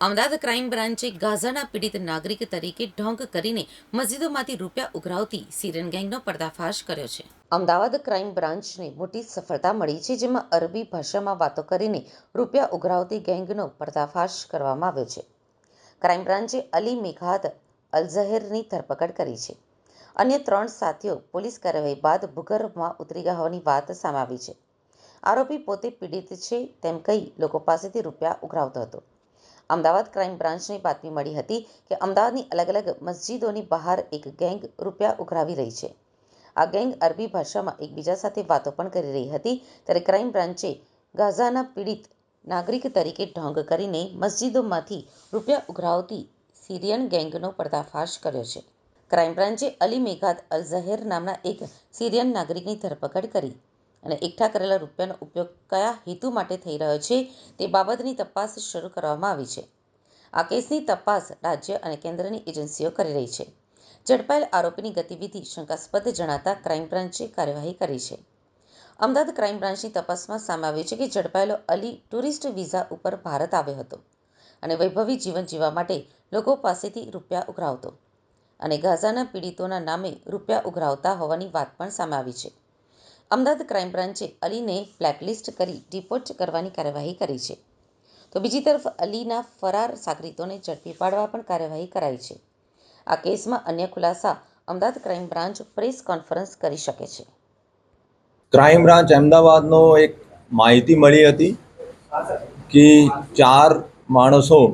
Ahmedabad crime બ્રાન્ચે ગાઝાના પીડિત નાગરિક તરીકે ઢોંગ કરીને મસ્જિદોમાંથી રૂપિયા ઉઘરાવતી સિરિયન ગેંગનો પર્દાફાશ કર્યો છે. અમદાવાદ ક્રાઇમ બ્રાન્ચને મોટી સફળતા મળી છે, જેમાં અરબી ભાષામાં વાતો કરીને રૂપિયા ઉઘરાવતી ગેંગનો પર્દાફાશ કરવામાં આવ્યો છે. ક્રાઇમ બ્રાન્ચે અલી મેઘાત અલઝહેરની ધરપકડ કરી છે. અન્ય ત્રણ સાથીઓ પોલીસ કાર્યવાહી બાદ ભૂગર્ભમાં ઉતરી ગયા હોવાની વાત સામે આવી છે. આરોપી પોતે પીડિત છે તેમ કહી લોકો પાસેથી રૂપિયા ઉઘરાવતો હતો. અમદાવાદ ક્રાઇમ બ્રાન્ચને બાતમી મળી હતી કે અમદાવાદની અલગ અલગ મસ્જિદોની બહાર એક ગેંગ રૂપિયા ઉઘરાવી રહી છે. આ ગેંગ અરબી ભાષામાં એકબીજા સાથે વાતો પણ કરી રહી હતી ત્યારે ક્રાઇમ બ્રાન્ચે ગાઝાના પીડિત નાગરિક તરીકે ઢોંગ કરીને મસ્જિદોમાંથી રૂપિયા ઉઘરાવતી સિરિયન ગેંગનો પર્દાફાશ કર્યો છે. ક્રાઇમ બ્રાન્ચે અલી મેઘાત અલ ઝહેર નામના એક સિરિયન નાગરિકની ધરપકડ કરી અને એકઠા કરેલા રૂપિયાનો ઉપયોગ કયા હેતુ માટે થઈ રહ્યો છે તે બાબતની તપાસ શરૂ કરવામાં આવી છે. આ કેસની તપાસ રાજ્ય અને કેન્દ્રની એજન્સીઓ કરી રહી છે. ઝડપાયેલ આરોપીની ગતિવિધિ શંકાસ્પદ જણાતા ક્રાઇમ બ્રાન્ચે કાર્યવાહી કરી છે. અમદાવાદ ક્રાઇમ બ્રાન્ચની તપાસમાં સામે આવ્યું છે કે ઝડપાયેલો અલી ટુરિસ્ટ વિઝા ઉપર ભારત આવ્યો હતો અને વૈભવી જીવન જીવવા માટે લોકો પાસેથી રૂપિયા ઉઘરાવતો અને ગાઝાના પીડિતોના નામે રૂપિયા ઉઘરાવતા હોવાની વાત પણ સામે આવી છે. અમદાવાદ ક્રાઇમ બ્રાન્ચે અલીને બ્લેકલિસ્ટ કરી ડિપોર્ટ કરવાની કાર્યવાહી કરી છે. તો બીજી તરફ અલીના ફરાર સાગરીતોને ઝડપી પાડવા પણ કાર્યવાહી કરાઈ છે. આ કેસમાં અન્ય ખુલાસા Ahmedabad crime branch press conference કરી શકે છે. ક્રાઇમ બ્રાન્ચ અમદાવાદનો એક માહિતી મળી હતી કે ચાર માણસો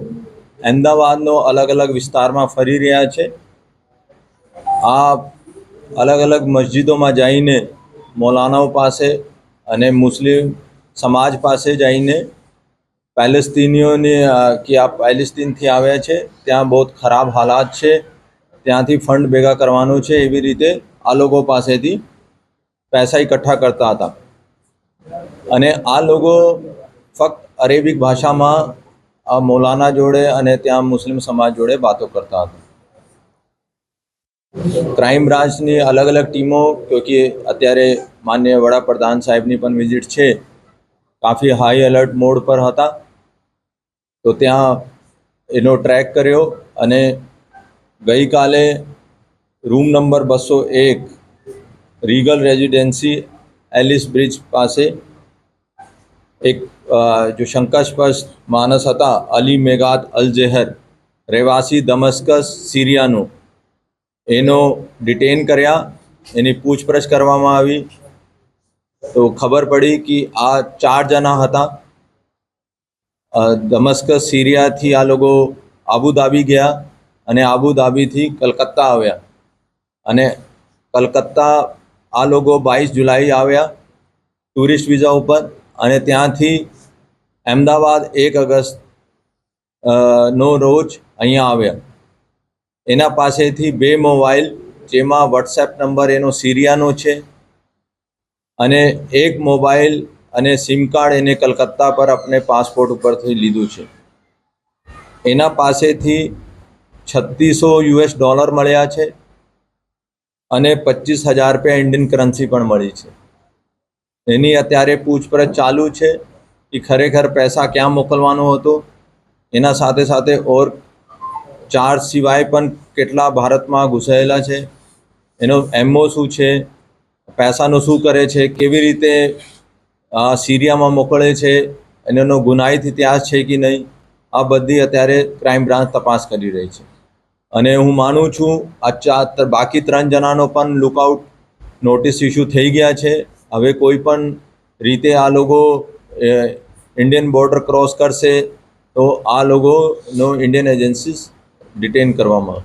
અમદાવાદનો અલગ અલગ વિસ્તારમાં ફરી રહ્યા છે. આ અલગ અલગ મસ્જિદોમાં જઈને મૌલાનાઓ પાસે અને મુસ્લિમ સમાજ પાસે જઈને પેલેસ્તીનીઓને કે આ પેલેસ્તીનથી આવ્યા છે, ત્યાં બહુ ખરાબ હાલાત છે, ત્યાંથી ફંડ ભેગા કરવાનું છે, એવી રીતે આ લોકો પાસેથી પૈસા એકઠા કરતા હતા. અને આ લોકો ફક્ત અરેબિક ભાષામાં આ મૌલાના જોડે અને ત્યાં મુસ્લિમ સમાજ જોડે વાતો કરતા હતા. ક્રાઇમ બ્રાન્ચની અલગ અલગ ટીમો, ક્યોંકિ અત્યારે માન્ય વડાપ્રધાન સાહેબની પણ વિઝિટ છે, કાફી હાઈ એલર્ટ મોડ પર હતા. તો ત્યાં એનો ટ્રેક કર્યો અને ગઈકાલે રૂમ નંબર બસો એક રીગલ રેઝિડેન્સી એલિસ બ્રિજ પાસે એક જો શંકાસ્પદ માણસ હતા, અલી મેગાત અલ જેહર રહેવાસી દમસ્કસ, સિરિયાનો. એનો ડિટેન કર્યા, એની પૂછપરછ કરવામાં આવી. તો ખબર પડી કે આ ચાર જણા હતા. ધમસ્ક સિરિયાથી આ લોકો આબુધાબી ગયા અને આબુધાબીથી કલકત્તા આવ્યા. અને કલકત્તા આ લોકો બાવીસ જુલાઈ આવ્યા ટુરિસ્ટ વિઝા ઉપર અને ત્યાંથી અમદાવાદ એક ઓગસ્ટ નો રોજ અહીંયા આવ્યા. એના પાસેથી બે મોબાઈલ, જેમાં વોટ્સએપ નંબર એનો સિરિયાનો છે અને એક મોબાઈલ અને સિમ કાર્ડ એને કલકત્તા પર આપણે પાસપોર્ટ ઉપરથી લીધું છે. એના પાસેથી છત્રીસો યુએસ ડોલર મળ્યા છે અને પચીસ હજાર રૂપિયા ઇન્ડિયન કરન્સી પણ મળી છે. એની અત્યારે પૂછપરછ ચાલુ છે કે ખરેખર પૈસા ક્યાં મોકલવાનો હતો? એના સાથે સાથે ઓર ચાર સિવાય પણ કેટલા ભારતમાં ઘૂસાયેલા છે? એનો એમઓ શું છે? પૈસાનો શું કરે છે? કેવી રીતે સિરિયામાં મોકલે છે? અને એનો ગુનાહિત ઇતિહાસ છે કે નહીં? આ બધી અત્યારે ક્રાઇમ બ્રાન્ચ તપાસ કરી રહી છે. અને હું માનું છું આ ચાર બાકી ત્રણ જણાનો પણ લુકઆઉટ નોટિસ ઇસ્યુ થઈ ગયા છે. હવે કોઈ પણ રીતે આ લોકો ઇન્ડિયન બોર્ડર ક્રોસ કરશે, તો આ લોકોનો ઇન્ડિયન એજન્સીસ ડિટેન કરવામાં